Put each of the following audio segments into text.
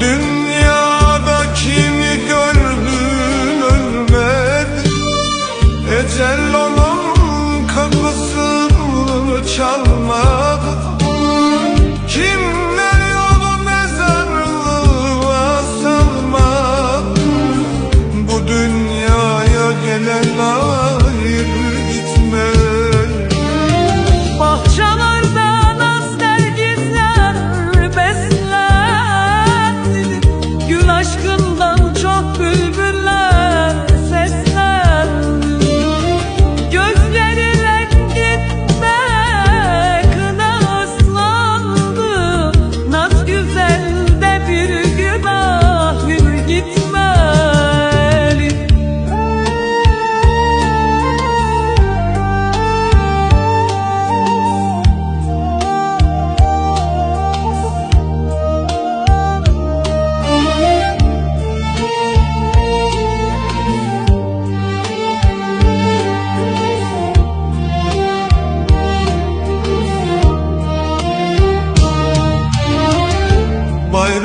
dünyada kimi gördün ölmedi. Ecel onun kapısını çalmadı.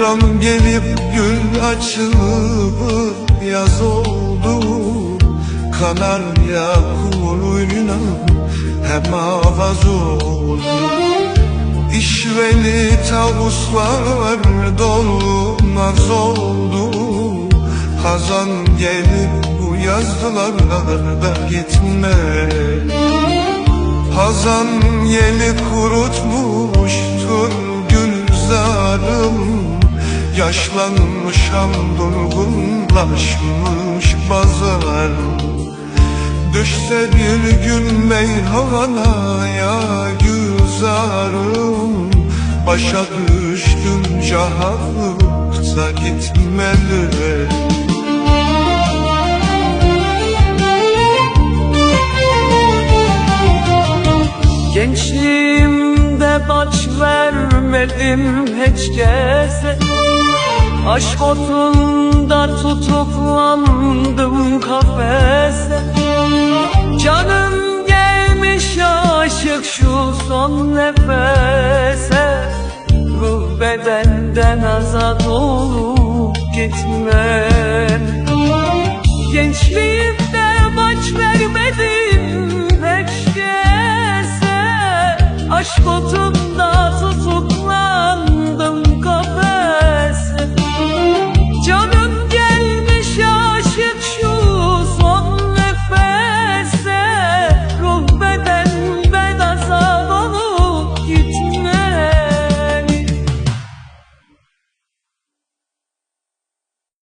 Devran gelip gül açılıp yaz oldu. Kanar ya kuyuna hem avaz oldu. İşveli tavuslar dolmaz oldu. Hazan gelip bu yazdılar da gitme. Hazan yeli Yaşlanmışam durgunlaşmış bazarım Düşse bir gün meyhanaya güzarım. Başa düştüm cahalıkta gitmeli Gençliğimde baş vermedim hiç kese Aşk otunda tutuklandım kafese. Canım gelmiş aşık şu son nefese. Ruh bedenden azat olup gitmem. Gençliğimde baş vermedim hiç kese Aşk otum